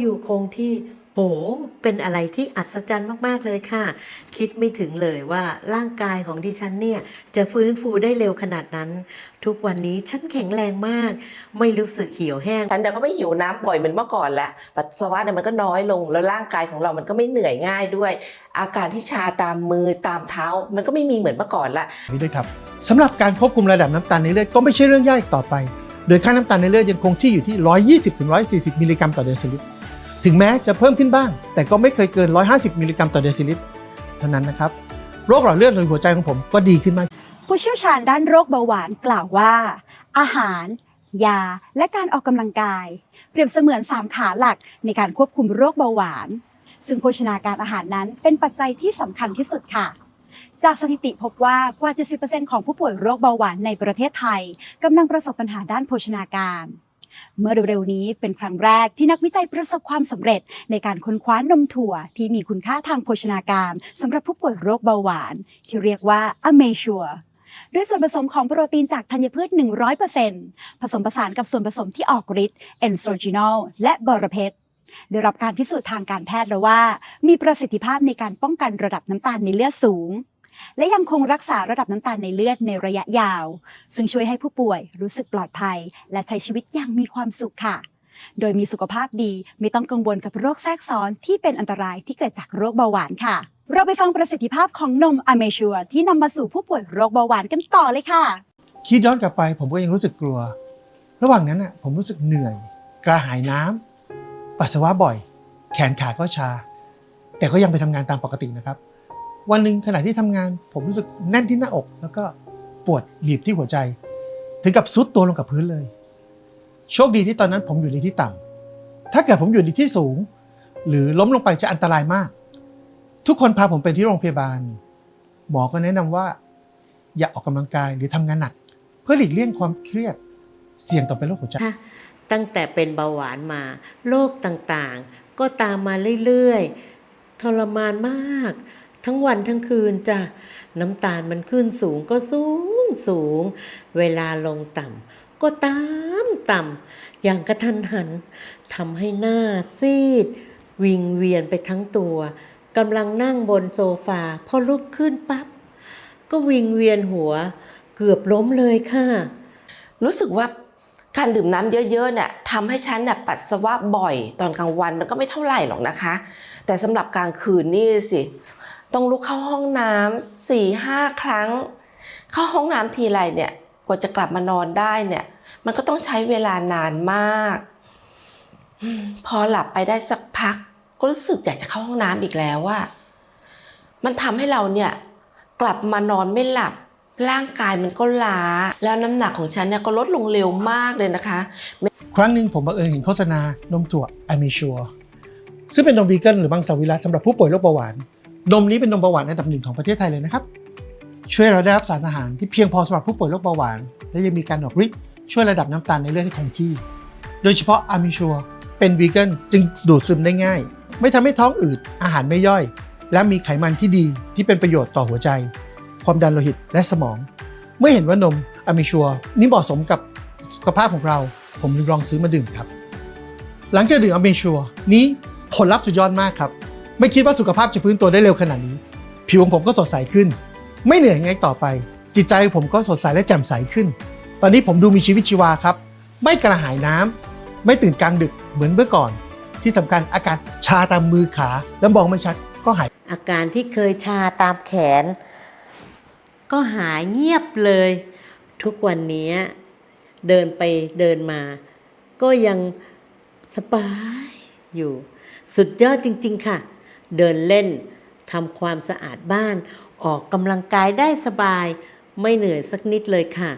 อยู่คงที่โหเป็นอะไรที่อัศจรรย์มากๆเลยค่ะ คิดไม่ถึงเลยว่าร่างกายของดิฉันเนี่ย จะฟื้นฟูได้เร็วขนาดนั้น ทุกวันนี้ฉันแข็งแรงมาก ไม่รู้สึกเหี่ยวแห้ง ฉันเดี๋ยวก็ไม่หิวน้ำบ่อยเหมือนเมื่อก่อนละปัสสาวะเนี่ยมันก็น้อยลงแล้วร่างกายของเรามันก็ไม่เหนื่อยง่ายด้วย อาการที่ชาตามมือตามเท้า มันก็ไม่มีเหมือนเมื่อก่อนละนี้ด้วยครับสำหรับการควบคุมระดับน้ำตาลในเลือดก็ไม่ใช่เรื่องยากอีกต่อไป โดยค่าน้ำตาลในเลือดยังคงที่อยู่ที่ 120-140 มิลลิกรัมต่อเดซิลิตร ถึงแม้จะเพิ่มขึ้นบ้าง แต่ก็ไม่เคยเกิน 150 มิลลิกรัมต่อเดซิลิตรเท่านั้นนะครับ โรคหลอดเลือดในหัวใจของผมก็ดีขึ้นมาก ผู้เชี่ยวชาญด้านโรคเบาหวานกล่าวว่า อาหาร ยา และการออกกำลังกาย เปรียบเสมือน 3 ขาหลักในการควบคุมโรคเบาหวาน ซึ่งโภชนาการอาหารนั้นเป็นปัจจัยที่สำคัญที่สุดค่ะจากสถิติพบว่ากว่า 70%ของผู้ป่วยโรคเบาหวานในประเทศไทยกำลังประสบปัญหาด้านโภชนาการ เมื่อเร็วๆนี้เป็นครั้งแรกที่นักวิจัยประสบความสำเร็จ ในการค้นคว้านมถั่วที่มีคุณค่าทางโภชนาการสำหรับผู้ป่วยโรคเบาหวาน ที่เรียกว่าอเมชัวด้วยส่วนผสมของโปรตีนจากธัญพืช 100%ผสมผสานกับส่วนผสมที่ออกฤทธิ์เอนโซจินอลและบอระเพ็ดได้รับการพิสูจน์ทางการแพทย์แล้วว่า มีประสิทธิภาพในการป้องกันระดับน้ำตาลในเลือดสูง และยังคงรักษาระดับน้ำตาลในเลือดในระยะยาว ซึ่งช่วยให้ผู้ป่วยรู้สึกปลอดภัย และใช้ชีวิตอย่างมีความสุขค่ะ โดยมีสุขภาพดีไม่ต้องกังวลกับโรคแทรกซ้อนที่เป็นอันตรายที่เกิดจากโรคเบาหวานค่ะ เราไปฟังประสิทธิภาพของนมอเมชัวที่นำมาสู่ผู้ป่วยโรคเบาหวานกันต่อเลยค่ะ คิดย้อนกลับไปผมก็ยังรู้สึกกลัว ระหว่างนั้นน่ะผมรู้สึกเหนื่อย กระหายน้ำปัสสาวะบ่อย แขนขาก็ชา แต่ก็ยังไปทำงานตามปกตินะครับ วันหนึ่งขณะที่ทำงาน ผมรู้สึกแน่นที่หน้าอก แล้วก็ปวดบีบที่หัวใจ ถึงกับซุดตัวลงกับพื้นเลย โชคดีที่ตอนนั้นผมอยู่ในที่ต่ำถ้าเกิดผมอยู่ในที่สูง หรือล้มลงไปจะอันตรายมาก ทุกคนพาผมไปที่โรงพยาบาล หมอก็แนะนำว่า อย่าออกกำลังกายหรือทำงานหนัก เพื่อหลีกเลี่ยงความเครียดเสี่ยงต่อเป็นโรคหัวใจตั้งแต่เป็นเบาหวานมาโรคต่างๆ ก็ตามมาเรื่อยๆทรมานมาก ทั้งวันทั้งคืนจ้ะน้ำตาลมันขึ้นสูงก็สูงสูง เวลาลงต่ำก็ตามต่ำอย่างกระทันหันทำให้หน้าซีด วิงเวียนไปทั้งตัวกำลังนั่งบนโซฟาพอลุกขึ้นปั๊บก็วิงเวียนหัว เกือบล้มเลยค่ะ รู้สึกว่าการดื่มน้ำเยอะๆเนี่ยทำให้ฉันเนี่ยปัสสาวะบ่อย ตอนกลางวันมันก็ไม่เท่าไหร่หรอกนะคะ แต่สำหรับกลางคืนนี่สิ ต้องลุกเข้าห้องน้ำสี่ห้าครั้ง เข้าห้องน้ำทีไรเนี่ยกว่าจะกลับมานอนได้เนี่ย มันก็ต้องใช้เวลานานมาก พอหลับไปได้สักพัก ก็รู้สึกอยากจะเข้าห้องน้ำอีกแล้วว่ามันทำให้เราเนี่ยกลับมานอนไม่หลับร่างกายมันก็ล้า แล้วน้ำหนักของฉันเนี่ยก็ลดลงเร็วมากเลยนะคะ ครั้งหนึ่งผมบังเอิญเห็นโฆษณานมถั่วอ m มชัวซึ่งเป็นนมวีแกนหรือมังสวิรัตสำหรับผู้ป่วยโรคเบาหวาน นมนี้เป็นนมเบาหวานอันดับหนึ่งของประเทศไทยเลยนะครับ ช่วยเราได้รับสารอาหารที่เพียงพอสำหรับผู้ป่วยโรคเบาหวาน และยังมีการออกฤทธิ์ช่วยระดับน้ำตาลในเลือดให้คงที่ โดยเฉพาะอ m มชัวเป็นวีแกนจึงดูดซึมได้ง่าย ไม่ทำให้ท้องอืดอาหารไม่ย่อย และมีไขมันที่ดีที่เป็นประโยชน์ต่อหัวใจ ความดันโลหิตและสมอง เมื่อเห็นว่านมอ m มชัวนี่เหมาะสมกับสุขภาพของเรา ผมจึงลองซื้อมาดื่มครับ หลังจากดื่มอ m มชัวนี้ผลลัพธ์สุดยอดมากครับ ไม่คิดว่าสุขภาพจะฟื้นตัวได้เร็วขนาดนี้ ผิวของผมก็สดใสขึ้น ไม่เหนื่อยง่ายต่อไป จิตใจของผมก็สดใสและแจ่มใสขึ้น ตอนนี้ผมดูมีชีวิตชีวาครับ ไม่กระหายน้ำไม่ตื่นกลางดึกเหมือนเมื่อก่อน ที่สำคัญอาการชาตามมือขาและมองไม่ชัดก็หาย อาการที่เคยชาตามแขน ก็หายเงียบเลย ทุกวันนี้เดินไปเดินมา ก็ยังสบายอยู่ สุดยอดจริง ๆ ค่ะ เดินเล่นทำความสะอาดบ้าน ออกกำลังกายได้สบาย ไม่เหนื่อยสักนิดเลยค่ะ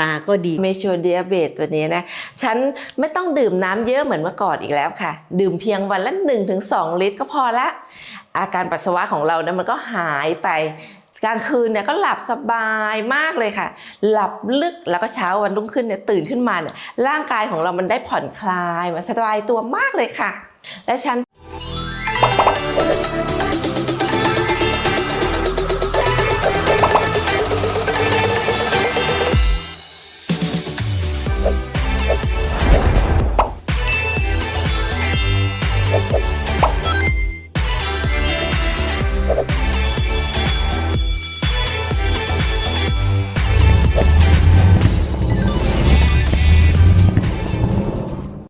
ตาก็ดีเมโชเดียเบตตัวนี้นะ ฉันไม่ต้องดื่มน้ำเยอะเหมือนเมื่อก่อนอีกแล้วค่ะ ดื่มเพียงวันละ1-2 ลิตรก็พอละ อาการปัสสาวะของเราเนี่ยมันก็หายไปกลางคืนเนี่ยก็หลับสบายมากเลยค่ะ หลับลึกแล้วก็เช้าวันรุ่งขึ้นเนี่ยตื่นขึ้นมาเนี่ยร่างกายของเรามันได้ผ่อนคลายมันสบายตัวมากเลยค่ะ และฉัน